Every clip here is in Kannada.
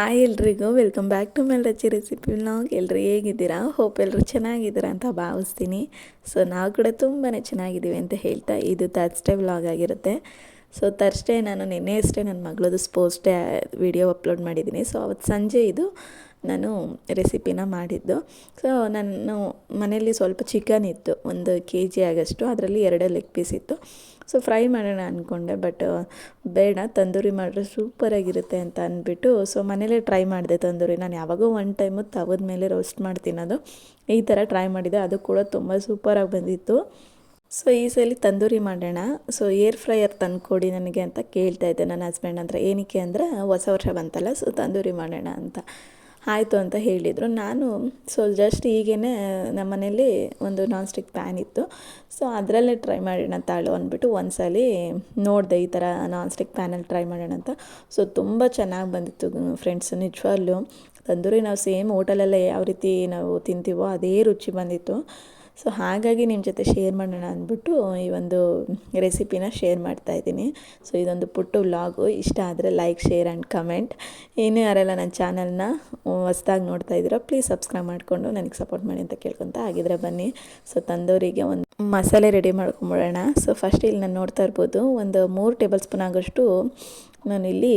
ಹಾಯ್ ಎಲ್ರಿಗೂ welcome back to my Rachi recipe vlog ಎಲ್ಲರೂ ಹೇಗಿದ್ದೀರಾ? ಹೋಪ್ ಎಲ್ಲರೂ ಚೆನ್ನಾಗಿದ್ದೀರಾ ಅಂತ ಭಾವಿಸ್ತೀನಿ. ಸೊ ನಾವು ಕೂಡ ತುಂಬಾ ಚೆನ್ನಾಗಿದ್ದೀವಿ ಅಂತ ಹೇಳ್ತಾ ಇದು ತರ್ಸ್ಡೇ ವ್ಲಾಗ್ ಆಗಿರುತ್ತೆ. ಸೊ ತರ್ಸ್ಡೇ ನಾನು ನಿನ್ನೆ ಅಷ್ಟೇ ನನ್ನ ಮಗಳದು ಸ್ಪೋರ್ಟ್ಸ್ ಡೇ ವಿಡಿಯೋ ಅಪ್ಲೋಡ್ ಮಾಡಿದ್ದೀನಿ. ಸೊ ಅವತ್ತು ಸಂಜೆ ಇದು ನಾನು ರೆಸಿಪಿನ ಮಾಡಿದ್ದು. ಸೊ ನಾನು ಮನೆಯಲ್ಲಿ ಸ್ವಲ್ಪ ಚಿಕನ್ ಇತ್ತು, ಒಂದು ಕೆ ಜಿ ಆಗಷ್ಟು. ಅದರಲ್ಲಿ ಎರಡು ಲೆಗ್ ಪೀಸ್ ಇತ್ತು. ಸೊ ಫ್ರೈ ಮಾಡೋಣ ಅಂದ್ಕೊಂಡೆ ಬಟ್ ಬೇಡ, ತಂದೂರಿ ಮಾಡಿದ್ರೆ ಸೂಪರಾಗಿರುತ್ತೆ ಅಂತ ಅಂದ್ಬಿಟ್ಟು ಸೊ ಮನೇಲೇ ಟ್ರೈ ಮಾಡಿದೆ ತಂದೂರಿ. ನಾನು ಯಾವಾಗೋ ಒನ್ ಟೈಮು ತವದ ಮೇಲೆ ರೋಸ್ಟ್ ಮಾಡಿ ತಿನ್ನೋದು ಈ ಥರ ಟ್ರೈ ಮಾಡಿದೆ, ಅದು ಕೂಡ ತುಂಬ ಸೂಪರಾಗಿ ಬಂದಿತ್ತು. ಸೊ ಈ ಸಲ ತಂದೂರಿ ಮಾಡೋಣ. ಸೊ ಏರ್ ಫ್ರೈಯರ್ ತಂದುಕೊಡಿ ನನಗೆ ಅಂತ ಕೇಳ್ತಾ ಇದ್ದೆ ನನ್ನ ಹಸ್ಬೆಂಡ್ ಅಂದರೆ ಏನಕ್ಕೆ ಅಂದರೆ, ಹೊಸ ವರ್ಷ ಬಂತಲ್ಲ, ಸೊ ತಂದೂರಿ ಮಾಡೋಣ ಅಂತ. ಆಯಿತು ಅಂತ ಹೇಳಿದರು. ನಾನು ಸೊ ಜಸ್ಟ್ ಈಗೇನೆ ನಮ್ಮ ಮನೇಲಿ ಒಂದು ನಾನ್ ಸ್ಟಿಕ್ ಪ್ಯಾನ್ ಇತ್ತು. ಸೊ ಅದರಲ್ಲೇ ಟ್ರೈ ಮಾಡೋಣ ತಾಳು ಅಂದ್ಬಿಟ್ಟು ಒಂದು ಸಲ ನೋಡಿದೆ ಈ ಥರ ನಾನ್ ಸ್ಟಿಕ್ ಪ್ಯಾನಲ್ಲಿ ಟ್ರೈ ಮಾಡೋಣ ಅಂತ. ಸೊ ತುಂಬ ಚೆನ್ನಾಗಿ ಬಂದಿತ್ತು ಫ್ರೆಂಡ್ಸ್ ನಿಜವಾಗ್ಲೂ. ತಂದೂರಿ ನಾವು ಸೇಮ್ ಹೋಟೆಲಲ್ಲೇ ಯಾವ ರೀತಿ ನಾವು ತಿಂತೀವೋ ಅದೇ ರುಚಿ ಬಂದಿತ್ತು. ಸೊ ಹಾಗಾಗಿ ನಿಮ್ಮ ಜೊತೆ ಶೇರ್ ಮಾಡೋಣ ಅಂದ್ಬಿಟ್ಟು ಈ ಒಂದು ರೆಸಿಪಿನ ಶೇರ್ ಮಾಡ್ತಾ ಇದ್ದೀನಿ. ಸೊ ಇದೊಂದು ಪುಟ್ಟು ವ್ಲಾಗು ಇಷ್ಟ ಆದರೆ ಲೈಕ್ ಶೇರ್ ಆ್ಯಂಡ್ ಕಮೆಂಟ್ ಇನ್ನೂ ಯಾರೆಲ್ಲ ನನ್ನ ಚಾನಲ್ನ ಹೊಸ್ದಾಗಿ ನೋಡ್ತಾ ಇದ್ದೀರೋ ಪ್ಲೀಸ್ ಸಬ್ಸ್ಕ್ರೈಬ್ ಮಾಡಿಕೊಂಡು ನನಗೆ ಸಪೋರ್ಟ್ ಮಾಡಿ ಅಂತ ಕೇಳ್ಕೊತ ಆಗಿದ್ರೆ ಬನ್ನಿ. ಸೊ ತಂದವರಿಗೆ ಒಂದು ಮಸಾಲೆ ರೆಡಿ ಮಾಡ್ಕೊಂಬಿಡೋಣ. ಸೊ ಫಸ್ಟ್ ಇಲ್ಲಿ ನಾನು ನೋಡ್ತಾ ಇರ್ಬೋದು, ಒಂದು ಮೂರು ಟೇಬಲ್ ಸ್ಪೂನ್ ಆಗೋಷ್ಟು ನಾನಿಲ್ಲಿ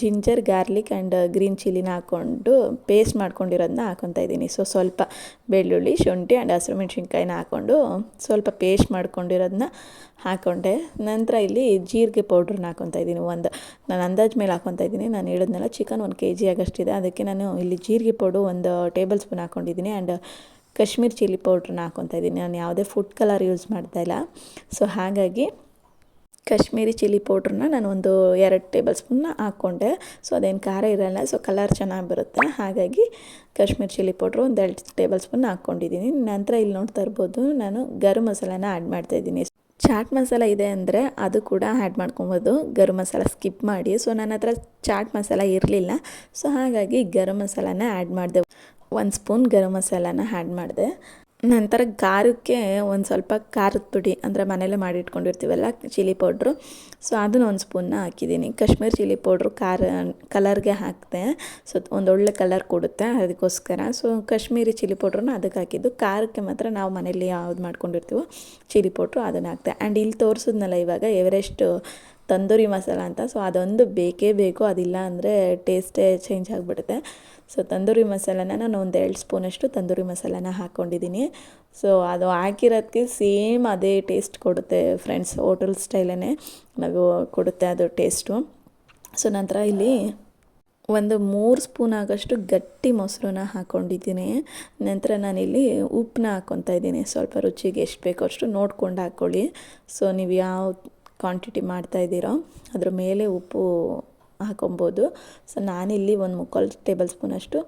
ಜಿಂಜರ್ ಗಾರ್ಲಿಕ್ ಆ್ಯಂಡ್ ಗ್ರೀನ್ ಚಿಲ್ಲಿನ ಹಾಕ್ಕೊಂಡು ಪೇಸ್ಟ್ ಮಾಡ್ಕೊಂಡಿರೋದನ್ನ ಹಾಕೊತಾ ಇದ್ದೀನಿ. ಸೊ ಸ್ವಲ್ಪ ಬೆಳ್ಳುಳ್ಳಿ, ಶುಂಠಿ ಆ್ಯಂಡ್ ಹಸಿರು ಮೆಣಸಿನ್ಕಾಯಿನ ಹಾಕ್ಕೊಂಡು ಸ್ವಲ್ಪ ಪೇಸ್ಟ್ ಮಾಡ್ಕೊಂಡಿರೋದನ್ನ ಹಾಕ್ಕೊಂಡೆ ನಂತರ ಇಲ್ಲಿ ಜೀರಿಗೆ ಪೌಡ್ರನ್ನ ಹಾಕೊತಾ ಇದ್ದೀನಿ. ಒಂದು ನಾನು ಅಂದಾಜು ಮೇಲೆ ಹಾಕೊತಾ ಇದ್ದೀನಿ. ನಾನು ಹೇಳಿದ್ನಲ್ಲ, ಚಿಕನ್ ಒಂದು ಕೆ ಜಿ ಆಗಷ್ಟಿದೆ. ಅದಕ್ಕೆ ನಾನು ಇಲ್ಲಿ ಜೀರಿಗೆ ಪೌಡ್ರು ಒಂದು ಟೇಬಲ್ ಸ್ಪೂನ್ ಹಾಕ್ಕೊಂಡಿದ್ದೀನಿ ಆ್ಯಂಡ್ ಕಾಶ್ಮೀರ್ ಚಿಲ್ಲಿ ಪೌಡ್ರನ್ನ ಹಾಕ್ಕೊತಾ ಇದ್ದೀನಿ. ನಾನು ಯಾವುದೇ ಫುಡ್ ಕಲರ್ ಯೂಸ್ ಮಾಡ್ತಾಯಿಲ್ಲ ಸೊ ಹಾಗಾಗಿ ಕಾಶ್ಮೀರಿ ಚಿಲ್ಲಿ ಪೌಡ್ರನ್ನ ನಾನು ಒಂದು ಎರಡು ಟೇಬಲ್ ಸ್ಪೂನ್ನ ಹಾಕ್ಕೊಂಡೆ. ಸೊ ಅದೇನು ಖಾರ ಇರಲ್ಲ. ಸೊ ಕಲರ್ ಚೆನ್ನಾಗಿ ಬರುತ್ತೆ. ಹಾಗಾಗಿ ಕಾಶ್ಮೀರಿ ಚಿಲ್ಲಿ ಪೌಡ್ರು ಒಂದು ಎರಡು ಟೇಬಲ್ ಸ್ಪೂನ್ ಹಾಕ್ಕೊಂಡಿದ್ದೀನಿ. ನಂತರ ಇಲ್ಲಿ ನೋಡ್ತಾ ಇರ್ಬೋದು, ನಾನು ಗರಂ ಮಸಾಲಾನ ಆ್ಯಡ್ ಮಾಡ್ತಾಯಿದ್ದೀನಿ ಚಾಟ್ ಮಸಾಲ ಇದೆ ಅಂದರೆ ಅದು ಕೂಡ ಆ್ಯಡ್ ಮಾಡ್ಕೊಬೋದು. ಗರಂ ಮಸಾಲ ಸ್ಕಿಪ್ ಮಾಡಿ. ಸೊ ನನ್ನ ಹತ್ರ ಚಾಟ್ ಮಸಾಲ ಇರಲಿಲ್ಲ. ಸೊ ಹಾಗಾಗಿ ಗರಂ ಮಸಾಲಾನ ಆ್ಯಡ್ ಮಾಡಿದೆ. ಒಂದು ಸ್ಪೂನ್ ಗರಂ ಮಸಾಲಾನ ಆ್ಯಡ್ ಮಾಡಿದೆ. ನಂತರ ಖಾರಕ್ಕೆ ಒಂದು ಸ್ವಲ್ಪ ಖಾರದ ಪುಡಿ ಅಂದರೆ ಮನೇಲೆ ಮಾಡಿಟ್ಕೊಂಡಿರ್ತೀವಲ್ಲ ಚಿಲ್ಲಿ ಪೌಡ್ರು ಸೊ ಅದನ್ನ ಒಂದು ಸ್ಪೂನ್ನ ಹಾಕಿದ್ದೀನಿ. ಕಾಶ್ಮೀರ್ ಚಿಲ್ಲಿ ಪೌಡ್ರು ಖಾರ ಕಲರ್ಗೆ ಹಾಕಿದೆ. ಸೊ ಒಂದೊಳ್ಳೆ ಕಲರ್ ಕೊಡುತ್ತೆ ಅದಕ್ಕೋಸ್ಕರ ಸೊ ಕಾಶ್ಮೀರಿ ಚಿಲ್ಲಿ ಪೌಡ್ರನ್ನ ಅದಕ್ಕೆ ಹಾಕಿದ್ದು. ಖಾರಕ್ಕೆ ಮಾತ್ರ ನಾವು ಮನೇಲಿ ಯಾವ್ದು ಮಾಡ್ಕೊಂಡಿರ್ತೀವೋ ಚಿಲ್ಲಿ ಪೌಡ್ರು ಅದನ್ನು ಹಾಕ್ತೆ ಆ್ಯಂಡ್ ಇಲ್ಲಿ ತೋರಿಸಿದ್ನಲ್ಲ ಇವಾಗ ಎವರೆಸ್ಟ್ ತಂದೂರಿ ಮಸಾಲ ಅಂತ. ಸೊ ಅದೊಂದು ಬೇಕೇ ಬೇಕು. ಅದಿಲ್ಲ ಅಂದರೆ ಟೇಸ್ಟೇ ಚೇಂಜ್ ಆಗಿಬಿಡುತ್ತೆ. ಸೊ ತಂದೂರಿ ಮಸಾಲಾನ ನಾನು ಒಂದು ಎರಡು ಸ್ಪೂನಷ್ಟು ತಂದೂರಿ ಮಸಾಲಾನ ಹಾಕ್ಕೊಂಡಿದ್ದೀನಿ ಸೊ ಅದು ಹಾಕಿರೋದಕ್ಕೆ ಸೇಮ್ ಅದೇ ಟೇಸ್ಟ್ ಕೊಡುತ್ತೆ ಫ್ರೆಂಡ್ಸ್ ಹೋಟೆಲ್ ಸ್ಟೈಲೇ ನಾವು ಕೊಡುತ್ತೆ ಅದು ಟೇಸ್ಟು ಸೊ ನಂತರ ಇಲ್ಲಿ ಒಂದು ಮೂರು ಸ್ಪೂನ್ ಆಗೋಷ್ಟು ಗಟ್ಟಿ ಮೊಸರನ್ನ ಹಾಕ್ಕೊಂಡಿದ್ದೀನಿ ನಂತರ ನಾನಿಲ್ಲಿ ಉಪ್ಪನ್ನ ಹಾಕ್ಕೊತಾ ಇದ್ದೀನಿ. ಸ್ವಲ್ಪ ರುಚಿಗೆ ಎಷ್ಟು ಬೇಕೋ ಅಷ್ಟು ನೋಡ್ಕೊಂಡು ಹಾಕ್ಕೊಳ್ಳಿ ಸೊ ನೀವು ಯಾವ ಕ್ವಾಂಟಿಟಿ ಮಾಡ್ತಾಯಿದ್ದೀರೋ ಅದ್ರ ಮೇಲೆ ಉಪ್ಪು ಹಾಕೊಬೋದು. ಸೊ ನಾನಿಲ್ಲಿ ಒಂದು ಮುಕ್ಕಾಲು ಟೇಬಲ್ ಸ್ಪೂನಷ್ಟು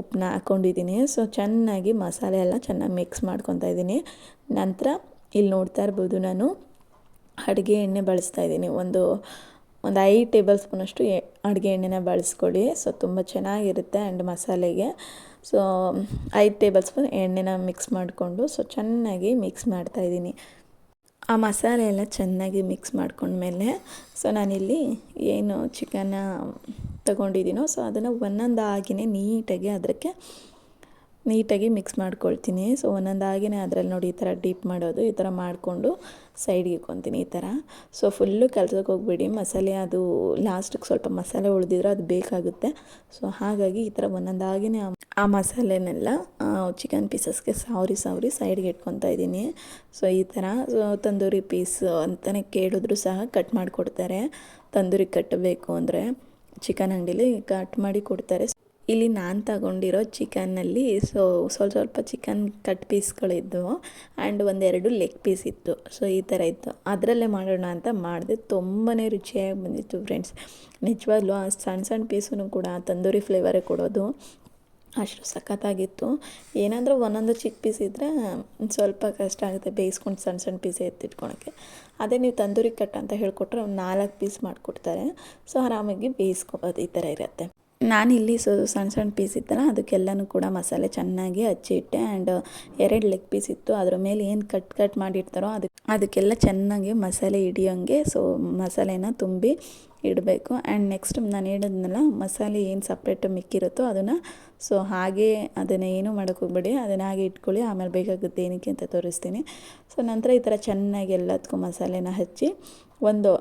ಉಪ್ಪನ್ನ ಹಾಕ್ಕೊಂಡಿದ್ದೀನಿ ಸೊ ಚೆನ್ನಾಗಿ ಮಸಾಲೆ ಎಲ್ಲ ಚೆನ್ನಾಗಿ ಮಿಕ್ಸ್ ಮಾಡ್ಕೊತಾ ಇದ್ದೀನಿ. ನಂತರ ಇಲ್ಲಿ ನೋಡ್ತಾ ಇರ್ಬೋದು ನಾನು ಅಡುಗೆ ಎಣ್ಣೆ ಬಳಸ್ತಾ ಇದ್ದೀನಿ. ಒಂದು ಒಂದು ಐದು ಟೇಬಲ್ ಸ್ಪೂನಷ್ಟು ಎ, ಅಡುಗೆ ಎಣ್ಣೆನ ಬಳಸ್ಕೊಳ್ಳಿ. ಸೊ ತುಂಬ ಚೆನ್ನಾಗಿರುತ್ತೆ ಆ್ಯಂಡ್ ಮಸಾಲೆಗೆ. ಸೊ ಐದು ಟೇಬಲ್ ಸ್ಪೂನ್ ಎಣ್ಣೆನ ಮಿಕ್ಸ್ ಮಾಡಿಕೊಂಡು ಸೊ ಚೆನ್ನಾಗಿ ಮಿಕ್ಸ್ ಮಾಡ್ತಾಯಿದ್ದೀನಿ ಆ ಮಸಾಲೆ ಎಲ್ಲ ಚೆನ್ನಾಗಿ ಮಿಕ್ಸ್ ಮಾಡ್ಕೊಂಡ್ಮೇಲೆ ಸೊ ನಾನಿಲ್ಲಿ ಏನು ಚಿಕನ್ನ ತಗೊಂಡಿದ್ದೀನೋ ಸೊ ಅದನ್ನು ಒಂದೊಂದಾಗಿನೇ ನೀಟಾಗಿ ಅದಕ್ಕೆ ನೀಟಾಗಿ ಮಿಕ್ಸ್ ಮಾಡ್ಕೊಳ್ತೀನಿ. ಸೊ ಒಂದೊಂದಾಗಿನೇ ಅದರಲ್ಲಿ ನೋಡಿ ಈ ಥರ ಡೀಪ್ ಮಾಡೋದು, ಈ ಥರ ಮಾಡಿಕೊಂಡು ಸೈಡ್ಗೆ ಇಕ್ಕೊತೀನಿ ಈ ಥರ. ಸೊ ಫುಲ್ಲು ಕೆಲ್ಸಕ್ಕೆ ಹೋಗ್ಬಿಡಿ, ಮಸಾಲೆ ಅದು ಲಾಸ್ಟಿಗೆ ಸ್ವಲ್ಪ ಮಸಾಲೆ ಉಳಿದಿದ್ರೆ ಅದು ಬೇಕಾಗುತ್ತೆ. ಸೊ ಹಾಗಾಗಿ ಈ ಥರ ಒಂದೊಂದಾಗಿನೇ ಆ ಮಸಾಲೆನೆಲ್ಲ ಚಿಕನ್ ಪೀಸಸ್ಗೆ ಸಾವ್ರಿ ಸಾವ್ರಿ ಸೈಡ್ಗೆ ಇಟ್ಕೊತಾ ಇದ್ದೀನಿ. ಸೊ ಈ ಥರ ತಂದೂರಿ ಪೀಸ್ ಅಂತಲೇ ಕೇಳಿದ್ರು ಸಹ ಕಟ್ ಮಾಡಿಕೊಡ್ತಾರೆ. ತಂದೂರಿ ಕಟ್ಟಬೇಕು ಅಂದರೆ ಚಿಕನ್ ಅಂಗಡೀಲಿ ಕಟ್ ಮಾಡಿ ಕೊಡ್ತಾರೆ. ಇಲ್ಲಿ ನಾನು ತಗೊಂಡಿರೋ ಚಿಕನ್ನಲ್ಲಿ, ಸೊ, ಸ್ವಲ್ಪ ಸ್ವಲ್ಪ ಚಿಕನ್ ಕಟ್ ಪೀಸ್ಗಳಿದ್ದವು ಆ್ಯಂಡ್ ಒಂದೆರಡು ಲೆಗ್ ಪೀಸ್ ಇತ್ತು. ಸೊ ಈ ಥರ ಇತ್ತು. ಅದರಲ್ಲೇ ಮಾಡೋಣ ಅಂತ ಮಾಡಿದೆ. ತುಂಬಾ ರುಚಿಯಾಗಿ ಬಂದಿತ್ತು, ಫ್ರೆಂಡ್ಸ್. ನಿಜವಾಗ್ಲೂ ಆ ಸಣ್ಣ ಸಣ್ಣ ಪೀಸೂ ಕೂಡ ತಂದೂರಿ ಫ್ಲೇವರೇ ಕೊಡೋದು. ಅಷ್ಟು ಸಖತ್ತಾಗಿತ್ತು. ಏನಾದರೂ ಒಂದೊಂದು ಚಿಕ್ಕ ಪೀಸ್ ಇದ್ದರೆ ಸ್ವಲ್ಪ ಕಷ್ಟ ಆಗುತ್ತೆ ಬೇಯಿಸ್ಕೊಂಡು ಸಣ್ಣ ಸಣ್ಣ ಪೀಸ್ ಎತ್ತಿಟ್ಕೊಳಕ್ಕೆ. ಅದೇ ನೀವು ತಂದೂರಿ ಕಟ್ ಅಂತ ಹೇಳಿಕೊಟ್ರೆ ಒಂದು ನಾಲ್ಕು ಪೀಸ್ ಮಾಡಿಕೊಡ್ತಾರೆ. ಸೊ ಆರಾಮಾಗಿ ಬೇಯಿಸ್ಕೊಬೋದು ಈ ಥರ ಇರುತ್ತೆ. ನಾನಿಲ್ಲಿ ಸೊ ಸಣ್ಣ ಸಣ್ಣ ಪೀಸ್ ಇತ್ತಲ್ಲ, ಅದಕ್ಕೆಲ್ಲನೂ ಕೂಡ ಮಸಾಲೆ ಚೆನ್ನಾಗಿ ಹಚ್ಚಿಟ್ಟೆ ಆ್ಯಂಡ್ ಎರಡು ಲೆಗ್ ಪೀಸ್ ಇತ್ತು. ಅದ್ರ ಮೇಲೆ ಏನು ಕಟ್ ಕಟ್ ಮಾಡಿರ್ತಾರೋ ಅದು, ಅದಕ್ಕೆಲ್ಲ ಚೆನ್ನಾಗಿ ಮಸಾಲೆ ಹಿಡಿಯೋಂಗೆ ಸೊ ಮಸಾಲೆನ ತುಂಬಿ ಇಡಬೇಕು. ಆ್ಯಂಡ್ ನೆಕ್ಸ್ಟ್ ನಾನು ಹೇಳಿದ್ನಲ್ಲ, ಮಸಾಲೆ ಏನು ಸಪ್ರೇಟ್ ಮಿಕ್ಕಿರುತ್ತೋ ಅದನ್ನು ಸೊ ಹಾಗೆ ಅದನ್ನು ಏನು ಮಾಡೋಕ್ಕೆ ಹೋಗ್ಬೇಡಿ, ಅದನ್ನು ಹಾಗೆ ಇಟ್ಕೊಳ್ಳಿ, ಆಮೇಲೆ ಬೇಕಾಗುತ್ತೆ ಏನಕ್ಕೆ ಅಂತ ತೋರಿಸ್ತೀನಿ. ಸೊ ನಂತರ ಈ ಥರ ಚೆನ್ನಾಗಿ ಎಲ್ಲದಕ್ಕೂ ಮಸಾಲೆನ ಹಚ್ಚಿ, ಒಂದು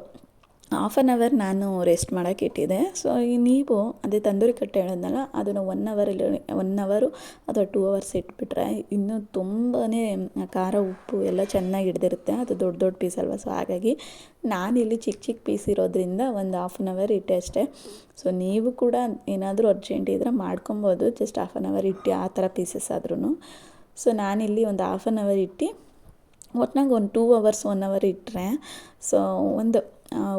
ಹಾಫ್ ಆನ್ ಅವರ್ ನಾನು ರೆಸ್ಟ್ ಮಾಡೋಕ್ಕೆ ಇಟ್ಟಿದ್ದೆ. ಸೊ ಈ ನೀವು ಅದೇ ತಂದೂರಿ ಕಟ್ಟೆ ಹೇಳಿದ್ನಲ್ಲ, ಅದನ್ನು ಒನ್ ಅವರಲ್ಲಿ ಒನ್ ಅವರು ಅಥವಾ ಟೂ ಅವರ್ಸ್ ಇಟ್ಬಿಟ್ರೆ ಇನ್ನೂ ತುಂಬಾ ಖಾರ, ಉಪ್ಪು ಎಲ್ಲ ಚೆನ್ನಾಗಿ ಹಿಡ್ದಿರುತ್ತೆ. ಅದು ದೊಡ್ಡ ದೊಡ್ಡ ಪೀಸ್ ಅಲ್ವಾ? ಸೊ ಹಾಗಾಗಿ ನಾನಿಲ್ಲಿ ಚಿಕ್ಕ ಚಿಕ್ಕ ಪೀಸ್ ಇರೋದ್ರಿಂದ ಒಂದು ಹಾಫ್ ಆನ್ ಅವರ್ ಇಟ್ಟೆ ಅಷ್ಟೇ. ಸೊ ನೀವು ಕೂಡ ಏನಾದರೂ ಅರ್ಜೆಂಟ್ ಇದ್ದರೆ ಮಾಡ್ಕೊಬೋದು. ಜಸ್ಟ್ ಹಾಫ್ ಆನ್ ಅವರ್ ಇಟ್ಟು ಆ ಥರ ಪೀಸಸ್ ಆದ್ರೂ ಸೊ ನಾನಿಲ್ಲಿ ಒಂದು ಹಾಫ್ ಆನ್ ಅವರ್ ಇಟ್ಟು ಒಟ್ನಾಗ ಒಂದು ಟೂ ಅವರ್ಸ್ ಒನ್ ಅವರ್ ಇಟ್ಟರೆ ಸೊ ಒಂದು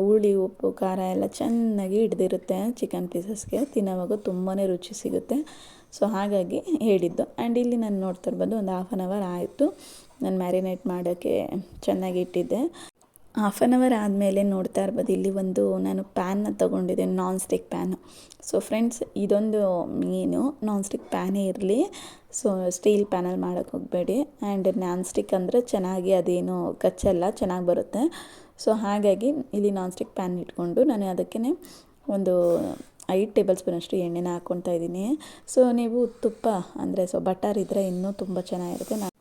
ಹುಳಿ, ಉಪ್ಪು, ಖಾರ ಎಲ್ಲ ಚೆನ್ನಾಗಿ ಹಿಡ್ದಿರುತ್ತೆ ಚಿಕನ್ ಪೀಸಸ್ಗೆ ತಿನ್ನೋವಾಗ ತುಂಬಾ ರುಚಿ ಸಿಗುತ್ತೆ. ಸೊ ಹಾಗಾಗಿ ಹೇಳಿದ್ದು. ಆ್ಯಂಡ್ ಇಲ್ಲಿ ನಾನು ನೋಡ್ತಾ ಇರ್ಬೋದು ಒಂದು ಹಾಫ್ ಆನ್ ಅವರ್ ಆಯಿತು. ನಾನು ಮ್ಯಾರಿನೇಟ್ ಮಾಡೋಕ್ಕೆ ಚೆನ್ನಾಗಿ ಇಟ್ಟಿದ್ದೆ. ಹಾಫ್ ಆನ್ ಅವರ್ ಆದಮೇಲೆ ನೋಡ್ತಾ ಇರ್ಬೋದು, ಇಲ್ಲಿ ಒಂದು ನಾನು ಪ್ಯಾನ್ನ ತೊಗೊಂಡಿದ್ದೆ non stick pan so friends ಇದೊಂದು ಮೀನು. ನಾನ್ ಸ್ಟಿಕ್ ಪ್ಯಾನೇ ಇರಲಿ. ಸೊ ಸ್ಟೀಲ್ ಪ್ಯಾನಲ್ಲಿ ಮಾಡೋಕ್ಕೆ ಹೋಗಬೇಡಿ. ಆ್ಯಂಡ್ ನಾನ್ ಸ್ಟಿಕ್ ಅಂದರೆ ಚೆನ್ನಾಗಿ ಅದೇನು ಕಚ್ಚಲ್ಲ, ಚೆನ್ನಾಗಿ ಬರುತ್ತೆ. ಸೊ ಹಾಗಾಗಿ ಇಲ್ಲಿ ನಾನ್ ಸ್ಟಿಕ್ ಪ್ಯಾನ್ ಇಟ್ಕೊಂಡು ನಾನು ಅದಕ್ಕೆ ಒಂದು ಐದು ಟೇಬಲ್ ಸ್ಪೂನಷ್ಟು ಎಣ್ಣೆನ ಹಾಕ್ಕೊತಾ ಇದ್ದೀನಿ. ಸೊ ನೀವು ತುಪ್ಪ ಅಂದರೆ ಸೊ ಬಟರ್ ಇದ್ದರೆ ಇನ್ನೂ ತುಂಬ ಚೆನ್ನಾಗಿರುತ್ತೆ. ನಾನು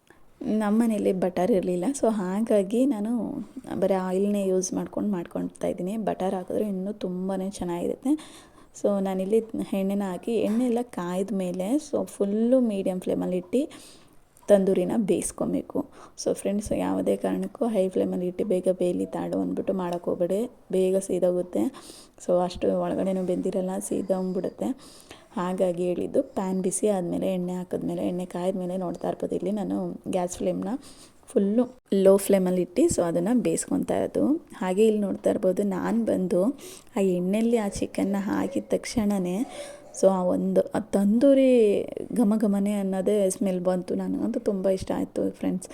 ನಮ್ಮ ಮನೇಲಿ ಬಟರ್ ಇರಲಿಲ್ಲ. ಸೊ ಹಾಗಾಗಿ ನಾನು ಬರೀ ಆಯಿಲ್ನೇ ಯೂಸ್ ಮಾಡ್ಕೊಂಡು ಮಾಡ್ಕೊಳ್ತಾ ಇದ್ದೀನಿ. ಬಟರ್ ಹಾಕಿದ್ರೆ ಇನ್ನೂ ತುಂಬಾ ಚೆನ್ನಾಗಿರುತ್ತೆ. ಸೊ ನಾನಿಲ್ಲಿ ಎಣ್ಣೆನ ಹಾಕಿ ಎಣ್ಣೆ ಎಲ್ಲ ಕಾಯ್ದ ಮೇಲೆ ಸೊ ಫುಲ್ಲು ಮೀಡಿಯಮ್ ಫ್ಲೇಮಲ್ಲಿ ಇಟ್ಟು ತಂದೂರಿನ ಬೇಯಿಸ್ಕೊಬೇಕು. ಸೊ ಫ್ರೆಂಡ್ಸ್ ಯಾವುದೇ ಕಾರಣಕ್ಕೂ ಹೈ ಫ್ಲೇಮಲ್ಲಿ ಇಟ್ಟು ಬೇಗ ಬೇಯಲಿ, ತಾಡು ಅಂದ್ಬಿಟ್ಟು ಮಾಡೋಕ್ಕೆ ಹೋಗ್ಬೇಡಿ. ಬೇಗ ಸೀದೋಗುತ್ತೆ. ಸೊ ಅಷ್ಟು ಒಳಗಡೆನೂ ಬೆಂದಿರಲ್ಲ, ಸೀದೋಗ್ಬಿಡುತ್ತೆ. ಹಾಗಾಗಿ ಹೇಳಿದ್ದು ಪ್ಯಾನ್ ಬಿಸಿ ಆದಮೇಲೆ, ಎಣ್ಣೆ ಹಾಕಿದ್ಮೇಲೆ, ಎಣ್ಣೆ ಕಾಯಿದ್ಮೇಲೆ ನೋಡ್ತಾ ಇರ್ಬೋದು. ಇಲ್ಲಿ ನಾನು ಗ್ಯಾಸ್ ಫ್ಲೇಮ್ನ ಫುಲ್ಲು ಲೋ ಫ್ಲೇಮಲ್ಲಿ ಇಟ್ಟು ಸೊ ಅದನ್ನು ಬೇಯಿಸ್ಕೊತಾ ಇರೋದು. ಹಾಗೆ ಇಲ್ಲಿ ನೋಡ್ತಾ ಇರ್ಬೋದು, ನಾನು ಬಂದು ಆ ಎಣ್ಣೆಯಲ್ಲಿ ಆ ಚಿಕನ್ನ ಹಾಕಿದ ತಕ್ಷಣವೇ ಸೊ ಆ ಒಂದು, ಆ ತಂದೂರಿ ಘಮ ಘಮನೆ ಅನ್ನೋದೇ ಸ್ಮೆಲ್ ಬಂತು. ನನಗಂತೂ ತುಂಬ ಇಷ್ಟ ಆಯಿತು ಫ್ರೆಂಡ್ಸ್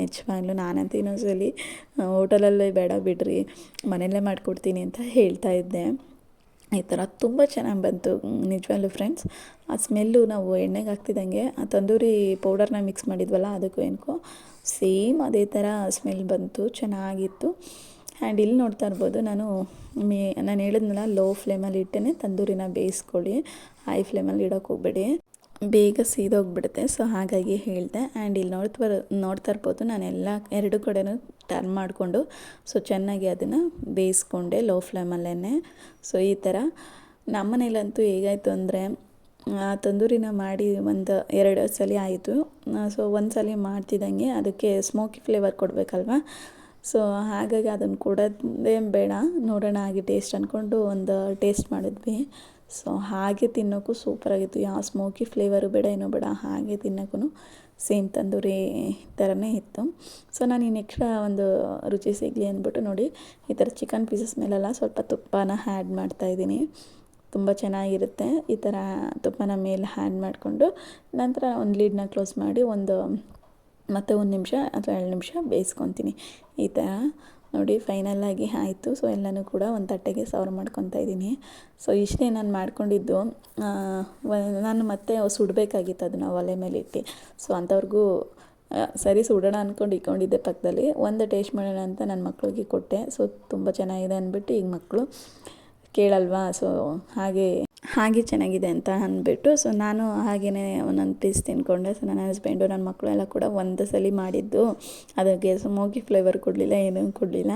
ನಿಜವಾಗ್ಲೂ ನಾನಂತೂ ಇನ್ನೊಂದ್ಸಲಿ ಹೋಟೆಲಲ್ಲೇ ಬೇಡ ಬಿಡ್ರಿ, ಮನೆಯಲ್ಲೇ ಮಾಡಿಕೊಡ್ತೀನಿ ಅಂತ ಹೇಳ್ತಾ ಇದ್ದೆ. ಈ ಥರ ತುಂಬ ಚೆನ್ನಾಗಿ ಬಂತು, ನಿಜವಾಗ್ಲೂ ಫ್ರೆಂಡ್ಸ್ ಆ ಸ್ಮೆಲ್ಲು ನಾವು ಎಣ್ಣೆಗೆ ಹಾಕ್ತಿದ್ದಂಗೆ, ಆ ತಂದೂರಿ ಪೌಡರ್ನ ಮಿಕ್ಸ್ ಮಾಡಿದ್ವಲ್ಲ, ಅದಕ್ಕೂ ಏನಕ್ಕೋ ಸೇಮ್ ಅದೇ ಥರ ಸ್ಮೆಲ್ ಬಂತು, ಚೆನ್ನಾಗಿತ್ತು. ಆ್ಯಂಡ್ ಇಲ್ಲಿ ನೋಡ್ತಾ ಇರ್ಬೋದು ನಾನು ಮೇ ನಾನು ಹೇಳಿದ್ನಲ್ಲ ಲೋ ಫ್ಲೇಮಲ್ಲಿ ಇಟ್ಟೇ ತಂದೂರಿನ ಬೇಯಿಸ್ಕೊಳ್ಳಿ ಹೈ ಫ್ಲೇಮಲ್ಲಿ ಇಡೋಕೆ ಹೋಗ್ಬೇಡಿ. ಬೇಗ ಸೀದೋಗ್ಬಿಡುತ್ತೆ. ಸೊ ಹಾಗಾಗಿ ಹೇಳಿದೆ. ಆ್ಯಂಡ್ ಇಲ್ಲಿ ನೋಡ್ತಾ ನೋಡ್ತಾ ಇರ್ಬೋದು ನಾನೆಲ್ಲ ಎರಡು ಕಡೆನೂ ಟರ್ನ್ ಮಾಡಿಕೊಂಡು ಸೊ ಚೆನ್ನಾಗಿ ಅದನ್ನು ಬೇಯಿಸ್ಕೊಂಡೆ ಲೋ ಫ್ಲೇಮಲ್ಲೇ ಸೊ ಈ ಥರ. ನಮ್ಮನೇಲಂತೂ ಹೇಗಾಯಿತು ಅಂದರೆ ತಂದೂರಿನ ಮಾಡಿ ಒಂದು ಎರಡು ಸಲ ಆಯಿತು. ಸೊ ಒಂದು ಸಲ ಮಾಡ್ತಿದ್ದಂಗೆ ಅದಕ್ಕೆ ಸ್ಮೋಕಿ ಫ್ಲೇವರ್ ಕೊಡಬೇಕಲ್ವ? ಸೊ ಹಾಗಾಗಿ ಅದನ್ನು ಕೊಡೋದೇ ಬೇಡ. ನೋಡೋಣ, ಹಾಗೆ ಟೇಸ್ಟ್ ಅಂದ್ಕೊಂಡು ಒಂದು ಟೇಸ್ಟ್ ಮಾಡಿದ್ವಿ. ಸೊ ಹಾಗೆ ತಿನ್ನೋಕ್ಕೂ ಸೂಪರಾಗಿತ್ತು ಯಾವ ಸ್ಮೋಕಿ ಫ್ಲೇವರು ಬೇಡ, ಏನೂ ಬೇಡ, ಹಾಗೆ ತಿನ್ನೋಕ್ಕೂ ಸೇಮ್ ತಂದೂರಿ ಥರನೇ ಇತ್ತು. ಸೊ ನಾನು ಇನ್ನು ಎಕ್ಸ್ಟ್ರಾ ಒಂದು ರುಚಿ ಸಿಗಲಿ ಅಂದ್ಬಿಟ್ಟು ನೋಡಿ, ಈ ಥರ ಚಿಕನ್ ಪೀಸಸ್ ಮೇಲೆಲ್ಲ ಸ್ವಲ್ಪ ತುಪ್ಪನ ಆ್ಯಡ್ ಮಾಡ್ತಾಯಿದ್ದೀನಿ ತುಂಬ ಚೆನ್ನಾಗಿರುತ್ತೆ. ಈ ಥರ ತುಪ್ಪನ ಮೇಲೆ ಹ್ಯಾಡ್ ಮಾಡಿಕೊಂಡು ನಂತರ ಒಂದು ಲೀಡ್ನ ಕ್ಲೋಸ್ ಮಾಡಿ ಒಂದು ಮತ್ತು ಒಂದು ನಿಮಿಷ ಅಥವಾ ಎರಡು ನಿಮಿಷ ಬೇಯಿಸ್ಕೊತೀನಿ. ಈ ಥರ ನೋಡಿ ಫೈನಲ್ಲಾಗಿ ಆಯಿತು. ಸೊ ಎಲ್ಲನೂ ಕೂಡ ಒಂದು ತಟ್ಟೆಗೆ ಸರ್ವ್ ಮಾಡ್ಕೊತಾ ಇದ್ದೀನಿ. ಸೊ ಇಷ್ಟೇ ನಾನು ಮಾಡ್ಕೊಂಡಿದ್ದು ನಾನು ಮತ್ತೆ ಸುಡಬೇಕಾಗಿತ್ತು ಅದನ್ನು ಒಲೆ ಮೇಲೆ ಇಟ್ಟು. ಸೊ ಅಂಥವ್ರಿಗೂ ಸರಿ ಸುಡೋಣ ಅಂದ್ಕೊಂಡು ಇಟ್ಕೊಂಡಿದ್ದೆ ಪಕ್ಕದಲ್ಲಿ. ಒಂದು ಟೇಸ್ಟ್ ಮಾಡೋಣ ಅಂತ ನನ್ನ ಮಕ್ಕಳಿಗೆ ಕೊಟ್ಟೆ. ಸೊ ತುಂಬ ಚೆನ್ನಾಗಿದೆ ಅಂದ್ಬಿಟ್ಟು ಈಗ ಮಕ್ಕಳು ಕೇಳಲ್ವಾ? ಸೊ ಹಾಗೆ ಹಾಗೆ ಚೆನ್ನಾಗಿದೆ ಅಂತ ಅಂದ್ಬಿಟ್ಟು ಸೊ ನಾನು ಹಾಗೆಯೇ ಒಂದೊಂದು ಪೀಸ್ ತಿಂದ್ಕೊಂಡೆ ಸೊ ನನ್ನ ಹಸ್ಬೆಂಡು ನನ್ನ ಮಕ್ಕಳು ಎಲ್ಲ ಕೂಡ ಒಂದು ಸಲ ಮಾಡಿದ್ದು. ಅದಕ್ಕೆ ಸ್ಮೋಕಿ ಫ್ಲೇವರ್ ಕೊಡಲಿಲ್ಲ, ಏನೂ ಕೊಡಲಿಲ್ಲ.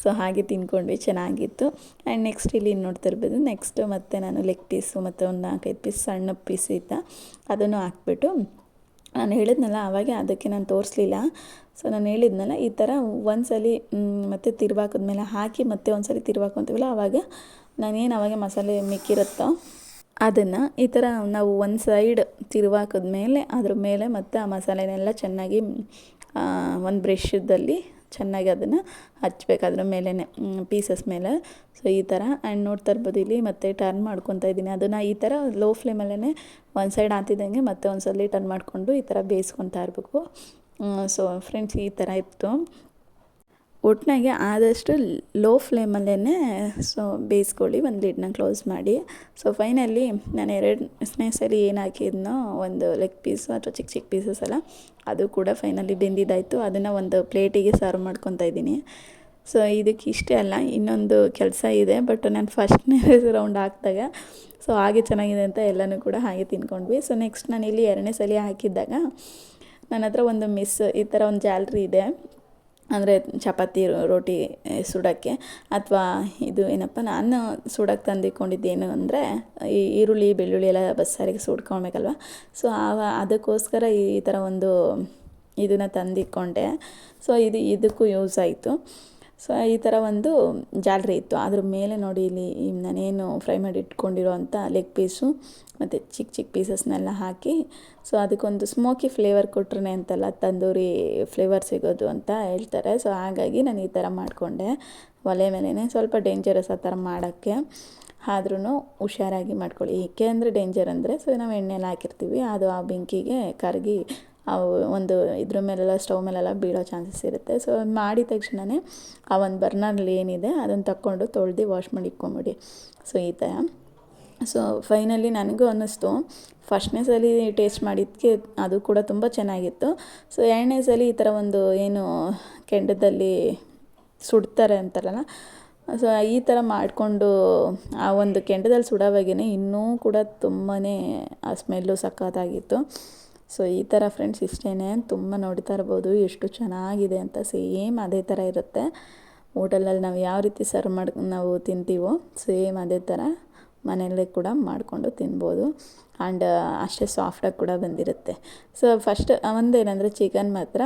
ಸೊ ಹಾಗೆ ತಿಂದ್ಕೊಂಡ್ವಿ ಚೆನ್ನಾಗಿತ್ತು. ಆ್ಯಂಡ್ ನೆಕ್ಸ್ಟ್ ಇಲ್ಲಿ ನೋಡ್ತಾ ಇರ್ಬೋದು ನೆಕ್ಸ್ಟು ಮತ್ತು ನಾನು ಲೆಗ್ ಪೀಸು ಮತ್ತು ಒಂದು ನಾಲ್ಕೈದು ಪೀಸ್ ಸಣ್ಣ ಪೀಸ್ ಇತ್ತ ಅದನ್ನು ಹಾಕ್ಬಿಟ್ಟು, ನಾನು ಹೇಳಿದ್ನಲ್ಲ ಆವಾಗೆ ಅದಕ್ಕೆ ನಾನು ತೋರಿಸ್ಲಿಲ್ಲ. ಸೊ ನಾನು ಹೇಳಿದ್ನಲ್ಲ, ಈ ಥರ ಒಂದು ಸಲ ಮತ್ತೆ ತಿರ್ವಾಕಿದ್ಮೇಲೆ ಹಾಕಿ ಮತ್ತೆ ಒಂದು ಸಲ ತಿರ್ವಾಕೊಂತೀವಲ್ಲ ಆವಾಗ ನಾನೇನು ಅವಾಗ ಮಸಾಲೆ ಮಿಕ್ಕಿರುತ್ತೋ ಅದನ್ನು ಈ ಥರ ನಾವು ಒಂದು ಸೈಡ್ ತಿರುವಾಕಿದ್ಮೇಲೆ ಅದ್ರ ಮೇಲೆ ಮತ್ತು ಆ ಮಸಾಲೆನೆಲ್ಲ ಚೆನ್ನಾಗಿ ಒಂದು ಬ್ರಷ್ದಲ್ಲಿ ಚೆನ್ನಾಗಿ ಅದನ್ನು ಹಚ್ಬೇಕು. ಅದ್ರ ಮೇಲೇ ಪೀಸಸ್ ಮೇಲೆ. ಸೊ ಈ ಥರ ಆ್ಯಂಡ್ ನೋಡ್ತಾ ಇರ್ಬೋದು ಇಲ್ಲಿ ಮತ್ತೆ ಟರ್ನ್ ಮಾಡ್ಕೊತಾ ಇದ್ದೀನಿ. ಅದನ್ನು ಈ ಥರ ಲೋ ಫ್ಲೇಮಲ್ಲೇ ಒಂದು ಸೈಡ್ ಹಾತಿದ್ದಂಗೆ ಮತ್ತೆ ಒಂದು ಸಲ ಟರ್ನ್ ಮಾಡಿಕೊಂಡು ಈ ಥರ ಬೇಯಿಸ್ಕೊತಾ ಇರಬೇಕು. ಸೊ ಫ್ರೆಂಡ್ಸ್ ಈ ಥರ ಇತ್ತು. ಒಟ್ಟಿನಾಗೆ ಆದಷ್ಟು ಲೋ ಫ್ಲೇಮಲ್ಲೇ ಸೊ ಬೇಯಿಸ್ಕೊಳ್ಳಿ ಒಂದು ಲಿಡ್ನ ಕ್ಲೋಸ್ ಮಾಡಿ ಸೊ ಫೈನಲಿ ನಾನು ಎರಡನೇ ಸರಿ ಏನು ಹಾಕಿದ್ನೋ ಒಂದು ಲೆಗ್ ಪೀಸ್ ಅಥವಾ ಚಿಕ್ಕ ಚಿಕ್ಕ ಪೀಸಸ್ ಎಲ್ಲ, ಅದು ಕೂಡ ಫೈನಲಿ ಬೆಂದಿದ್ದಾಯಿತು ಅದನ್ನು ಒಂದು ಪ್ಲೇಟಿಗೆ ಸರ್ವ್ ಮಾಡ್ಕೊತಾ ಇದ್ದೀನಿ. ಸೊ ಇದಕ್ಕೆ ಇಷ್ಟೇ ಅಲ್ಲ, ಇನ್ನೊಂದು ಕೆಲಸ ಇದೆ ಬಟ್ ನಾನು ಫಸ್ಟ್ನೇ ರೌಂಡ್ ಹಾಕಿದಾಗ ಸೊ ಹಾಗೆ ಚೆನ್ನಾಗಿದೆ ಅಂತ ಎಲ್ಲನೂ ಕೂಡ ಹಾಗೆ ತಿನ್ಕೊಂಡ್ವಿ. ಸೊ ನೆಕ್ಸ್ಟ್ ನಾನು ಇಲ್ಲಿ ಎರಡನೇ ಸಲ ಹಾಕಿದ್ದಾಗ ನನ್ನ ಹತ್ರ ಒಂದು ಮಿಸ್ ಈ ಥರ ಒಂದು ಜಾಲ್ರಿ ಇದೆ. ಅಂದರೆ ಚಪಾತಿ ರೋಟಿ ಸುಡೋಕ್ಕೆ ಅಥವಾ ಇದು ಏನಪ್ಪ, ನಾನು ಸುಡೋಕ್ಕೆ ತಂದಿಕೊಂಡಿದ್ದೇನು ಅಂದರೆ ಈ ಈರುಳ್ಳಿ, ಬೆಳ್ಳುಳ್ಳಿ ಎಲ್ಲ ಬಸ್ಸಾರಿಗೆ ಸುಡ್ಕೊಳ್ಬೇಕಲ್ವ ಸೊ ಅದಕ್ಕೋಸ್ಕರ ಈ ಥರ ಒಂದು ಇದನ್ನು ತಂದಿಟ್ಕೊಂಡೆ. ಸೊ, ಇದು ಇದಕ್ಕೂ ಯೂಸ್ ಆಯಿತು. ಸೊ ಈ ಥರ ಒಂದು ಜಾಲರಿ ಇತ್ತು. ಅದ್ರ ಮೇಲೆ ನೋಡಿ ಇಲ್ಲಿ ನಾನೇನು ಫ್ರೈ ಮಾಡಿ ಇಟ್ಕೊಂಡಿರೋ ಅಂಥ ಲೆಗ್ ಪೀಸು ಮತ್ತು ಚಿಕ್ಕ ಚಿಕ್ಕ ಪೀಸಸ್ನೆಲ್ಲ ಹಾಕಿ ಸೊ ಅದಕ್ಕೊಂದು ಸ್ಮೋಕಿ ಫ್ಲೇವರ್ ಕೊಟ್ರೆ ಅಂತಲ್ಲ ತಂದೂರಿ ಫ್ಲೇವರ್ ಸಿಗೋದು ಅಂತ ಹೇಳ್ತಾರೆ. ಸೊ ಹಾಗಾಗಿ ನಾನು ಈ ಥರ ಮಾಡಿಕೊಂಡೆ. ಒಲೆ ಮೇಲೇ ಸ್ವಲ್ಪ ಡೇಂಜರಸ್ ಆ ಥರ ಮಾಡೋಕ್ಕೆ ಆದ್ರೂ ಹುಷಾರಾಗಿ ಮಾಡ್ಕೊಳ್ಳಿ. ಏಕೆ ಅಂದರೆ ಡೇಂಜರ್ ಅಂದರೆ ಸೊ ನಾವು ಎಣ್ಣೆಲ್ಲ ಹಾಕಿರ್ತೀವಿ, ಅದು ಆ ಬೆಂಕಿಗೆ ಕರಗಿ ಅವು ಒಂದು ಇದ್ರ ಮೇಲೆಲ್ಲ ಸ್ಟವ್ ಮೇಲೆಲ್ಲ ಬೀಳೋ ಚಾನ್ಸಸ್ ಇರುತ್ತೆ. ಸೊ ಮಾಡಿದ ತಕ್ಷಣವೇ ಆ ಒಂದು ಬರ್ನರ್ಲಿ ಏನಿದೆ ಅದನ್ನು ತಕ್ಕೊಂಡು ತೊಳ್ದು ವಾಶ್ ಮಾಡಿ ಇಟ್ಕೊಂಬಿಡಿ. ಸೊ ಈ ಥರ ಸೊ ಫೈನಲಿ ನನಗೂ ಅನ್ನಿಸ್ತು. ಫಸ್ಟ್ನೇ ಸಲ ಟೇಸ್ಟ್ ಮಾಡಿದ್ದಕ್ಕೆ ಅದು ಕೂಡ ತುಂಬ ಚೆನ್ನಾಗಿತ್ತು. ಸೊ ಎರಡನೇ ಸಲ ಈ ಥರ ಒಂದು ಏನು ಕೆಂಡದಲ್ಲಿ ಸುಡ್ತಾರೆ ಅಂತಾರಲ್ಲ, ಸೊ, ಈ ಥರ ಮಾಡಿಕೊಂಡು ಆ ಒಂದು ಕೆಂಡದಲ್ಲಿ ಸುಡೋವಾಗೇ ಇನ್ನೂ ಕೂಡ ತುಂಬಾ ಆ ಸ್ಮೆಲ್ಲು ಸಖತ್ತಾಗಿತ್ತು. ಸೊ ಈ ಥರ ಫ್ರೆಂಡ್ಸ್ ಇಷ್ಟೇ ತುಂಬ ನೋಡ್ತಾ ಇರ್ಬೋದು. ಎಷ್ಟು ಚೆನ್ನಾಗಿದೆ ಅಂತ ಸೇಮ್ ಅದೇ ಥರ ಇರುತ್ತೆ. ಹೋಟೆಲಲ್ಲಿ ನಾವು ಯಾವ ರೀತಿ ಸರ್ವ್ ಮಾಡಿ, ನಾವು ತಿಂತೀವೋ ಸೇಮ್ ಅದೇ ಥರ ಮನೆಯಲ್ಲೇ ಕೂಡ ಮಾಡಿಕೊಂಡು ತಿನ್ಬೋದು. ಆ್ಯಂಡ್ ಅಷ್ಟೇ ಸಾಫ್ಟಾಗಿ ಕೂಡ ಬಂದಿರುತ್ತೆ. ಸೊ ಫಸ್ಟ್ ಒಂದೇನಂದರೆ ಚಿಕನ್ ಮಾತ್ರ.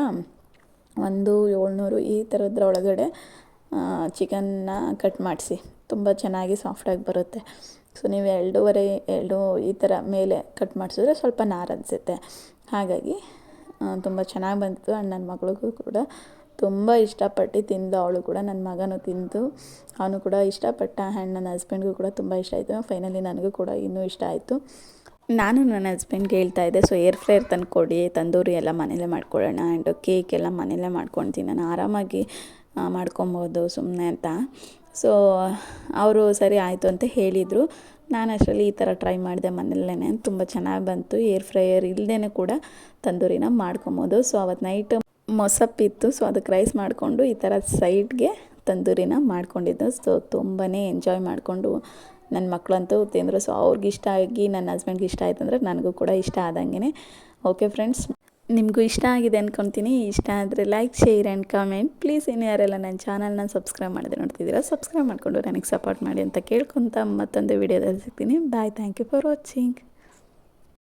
ಒಂದು ಏಳ್ನೂರು ಈ ಥರದ್ರ ಒಳಗಡೆ ಚಿಕನ್ನ ಕಟ್ ಮಾಡಿಸಿ. ತುಂಬ ಚೆನ್ನಾಗಿ ಸಾಫ್ಟಾಗಿ ಬರುತ್ತೆ. ಸೊ ನೀವು ಎರಡೂವರೆ, ಎರಡು ಈ ಥರ ಮೇಲೆ ಕಟ್ ಮಾಡಿಸಿದ್ರೆ ಸ್ವಲ್ಪ ನಾರು ಅನಿಸುತ್ತೆ. ಹಾಗಾಗಿ ತುಂಬ ಚೆನ್ನಾಗಿ ಬಂತು ಆ್ಯಂಡ್ ನನ್ನ ಮಗಳಿಗೂ ಕೂಡ. ತುಂಬ ಇಷ್ಟಪಟ್ಟು ತಿಂದು ಅವಳು ಕೂಡ ನನ್ನ ಮಗನೂ ತಿಂದು ಅವನು ಕೂಡ ಇಷ್ಟಪಟ್ಟ ಆ್ಯಂಡ್ ನನ್ನ ಹಸ್ಬೆಂಡ್ಗೂ ಕೂಡ ತುಂಬ ಇಷ್ಟ ಆಯಿತು. ಫೈನಲಿ ನನಗೂ ಕೂಡ ಇನ್ನೂ ಇಷ್ಟ ಆಯಿತು. ನಾನು ನನ್ನ ಹಸ್ಬೆಂಡ್ಗೆ ಹೇಳ್ತಾ ಇದ್ದೆ ಸೊ ಏರ್ ಫ್ರೈರ್ ತಂದು ಕೊಡಿ, ತಂದೂರಿ ಎಲ್ಲ ಮನೇಲೇ ಮಾಡ್ಕೊಳ್ಳೋಣ ಆ್ಯಂಡ್ ಕೇಕ್ ಎಲ್ಲ ಮನೇಲೇ ಮಾಡ್ಕೊಳ್ತೀನಿ ನಾನು ಆರಾಮಾಗಿ ಮಾಡ್ಕೊಬೋದು ಸುಮ್ಮನೆ ಅಂತ. ಸೊ ಅವರು ಸರಿ ಆಯಿತು ಅಂತ ಹೇಳಿದರು. ನಾನು ಅಷ್ಟರಲ್ಲಿ ಈ ಥರ ಟ್ರೈ ಮಾಡಿದೆ ಮನೆಯಲ್ಲೇ ತುಂಬ ಚೆನ್ನಾಗಿ ಬಂತು. ಏರ್ ಫ್ರೈಯರ್ ಇಲ್ಲದೇ ಕೂಡ ತಂದೂರಿನ ಮಾಡ್ಕೊಬೋದು. ಸೊ ಅವತ್ತು ನೈಟ್ ಮೊಸಪ್ಪಿತ್ತು ಸೊ ಅದಕ್ಕೆ ರೈಸ್ ಮಾಡಿಕೊಂಡು ಈ ಥರ ಸೈಡ್ಗೆ ತಂದೂರಿನ ಮಾಡ್ಕೊಂಡಿದ್ದು. ಸೊ ತುಂಬಾ ಎಂಜಾಯ್ ಮಾಡಿಕೊಂಡು ನನ್ನ ಮಕ್ಕಳಂತೂ ತಿಂದರು. ಸೊ ಅವ್ರಿಗೆ ಇಷ್ಟ ಆಗಿ ನನ್ನ ಹಸ್ಬೆಂಡ್ಗೆ ಇಷ್ಟ ಆಯ್ತು ಅಂದರೆ ನನಗೂ ಕೂಡ ಇಷ್ಟ ಆದಂಗೆ ಓಕೆ ಫ್ರೆಂಡ್ಸ್ ನಿಮಗೂ ಇಷ್ಟ ಆಗಿದೆ ಅಂದ್ಕೊತೀನಿ ಇಷ್ಟ ಆದರೆ like share and comment please ಇನ್ನು ಯಾರೆಲ್ಲ ನನ್ನ ಚಾನಲ್ನ ಸಬ್ಸ್ಕ್ರೈಬ್ ಮಾಡಿದೆ ನೋಡ್ತಿದ್ದೀರಾ ಸಬ್ಸ್ಕ್ರೈಬ್ ಮಾಡಿಕೊಂಡು ನನಗೆ ಸಪೋರ್ಟ್ ಮಾಡಿ ಅಂತ ಕೇಳ್ಕೊತ ಮತ್ತೊಂದು ವೀಡಿಯೋದಲ್ಲಿ ಸಿಗ್ತೀನಿ. Bye thank you for watching